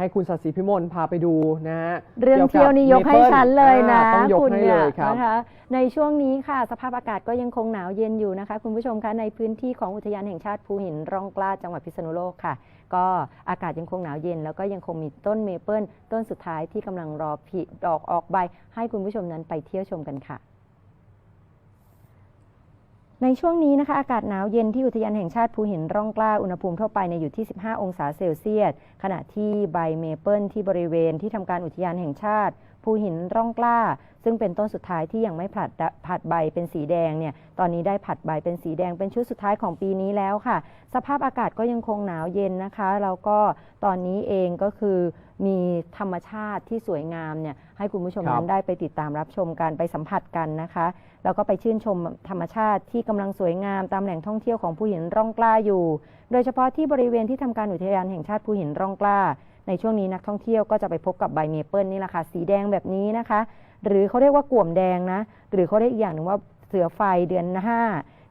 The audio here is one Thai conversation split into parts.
ให้คุณสัตย์ศรีพิมลพาไปดูนะฮะเรื่องเที่ยวนี่ยกให้ฉันเลยนะอ่าต้องยกคุณให้เนี่เลยยครับนะคะในช่วงนี้ค่ะ สภาพอากาศก็ยังคงหนาวเย็นอยู่นะคะ คุณผู้ชมคะในพื้นที่ของอุทยานแห่งชาติภูหินร่องกล้าจังหวัดพิษณุโลกค่ะ ก็อากาศยังคงหนาวเย็น แล้วก็ยังคงมีต้นเมเปิลต้นสุดท้ายที่กำลังรอผลิดอกออกใบ ให้คุณผู้ชมนั้นไปเที่ยวชมกันค่ะ ในช่วงนี้นะคะอากาศหนาวเย็นที่อุทยานแห่งชาติภูหินร่องกล้าอุณหภูมิทั่วไปในอยู่ที่ 15 องศาเซลเซียส ขณะที่ใบเมเปิลที่บริเวณที่ทำการอุทยานแห่งชาติภูหินร่องกล้า ซึ่งเป็นต้นสุดท้ายที่ยังไม่ผลัดผัดใบเป็นสีแดงเนี่ยตอนนี้ได้ผัดใบเป็นสีแดงเป็นชุดสุดท้ายของปีนี้แล้วค่ะ สภาพอากาศก็ยังคงหนาวเย็นนะคะแล้วก็ตอนนี้เองก็คือมีธรรมชาติที่สวยงามเนี่ยให้คุณผู้ชมนั้นได้ไปติดตามรับชมกันไปสัมผัสกันนะคะ แล้วก็ไปชื่นชมธรรมชาติที่กำลังสวยงามตามแหล่งท่องเที่ยวของภูหินร่องกล้าอยู่ โดยเฉพาะที่บริเวณที่ทำการอุทยานแห่งชาติภูหินร่องกล้า ในช่วงนี้นักท่องเที่ยวก็จะไปพบกับใบเมเปิลนี่แหละค่ะสีแดงแบบนี้นะคะ หรือเขาเรียกว่าก่วมแดงนะ หรือเขาเรียกอีกอย่างหนึ่งว่าเสือไฟเดือนห้า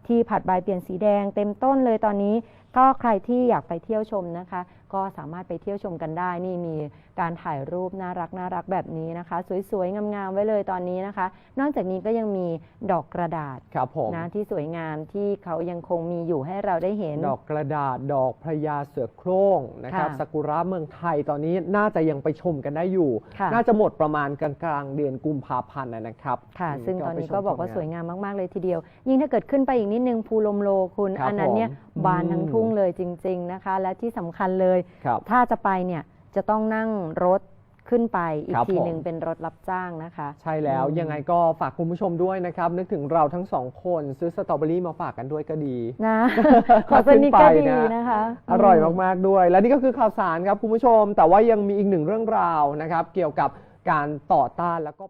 ที่ผัดใบเปลี่ยนสีแดงเต็มต้นเลยตอนนี้ก็ใครที่อยากไปเที่ยวชมนะคะ ก็สามารถไปเที่ยวชมกันได้นี่มีการถ่ายรูปน่ารักน่ารักแบบนี้นะคะ สวยๆงามๆไว้เลยตอนนี้นะคะ นอกจากนี้ก็ยังมีดอกกระดาษครับผมนะที่สวยงามที่เขายังคงมีอยู่ให้เราได้เห็น ดอกกระดาษดอกพระยาเสือโคร่งนะครับค่ะซากุระเมืองไทยตอนนี้น่าจะยังไปชมกันได้อยู่ ค่ะ น่าจะหมดประมาณกลางๆเดือนกุมภาพันธ์นะนะครับค่ะมซึ่งตอนนี้ก็ไปชมบอกว่าผลสวยงามมากๆเลยทีเดียว ยิ่งถ้าเกิดขึ้นไปอีกนิดนึงภูลมโลคุณครับอันนั้นเนี่ยผมบานทั้งอืมทุ่งเลยจริง ๆนะคะ และที่สำคัญเลย ครับถ้าจะไปเนี่ยจะต้องนั่งรถขึ้นไปอีกครับทีผมหนึ่งเป็นรถรับจ้างนะคะ ใช่แล้วอืมยังไงก็ฝากคุณผู้ชมด้วยนะครับ นึกถึงเราทั้งสองคนซื้อสตรอเบอรี่มาฝากกันด้วยก็ดี นะ ขอสนิทก็ดีขึ้นไปนะนะคะอร่อยมาก ๆ ด้วย และนี่ก็คือข่าวสารครับคุณผู้ชม แต่ว่ายังมีอีกหนึ่งเรื่องราวนะครับ เกี่ยวกับการต่อต้านแล้วก็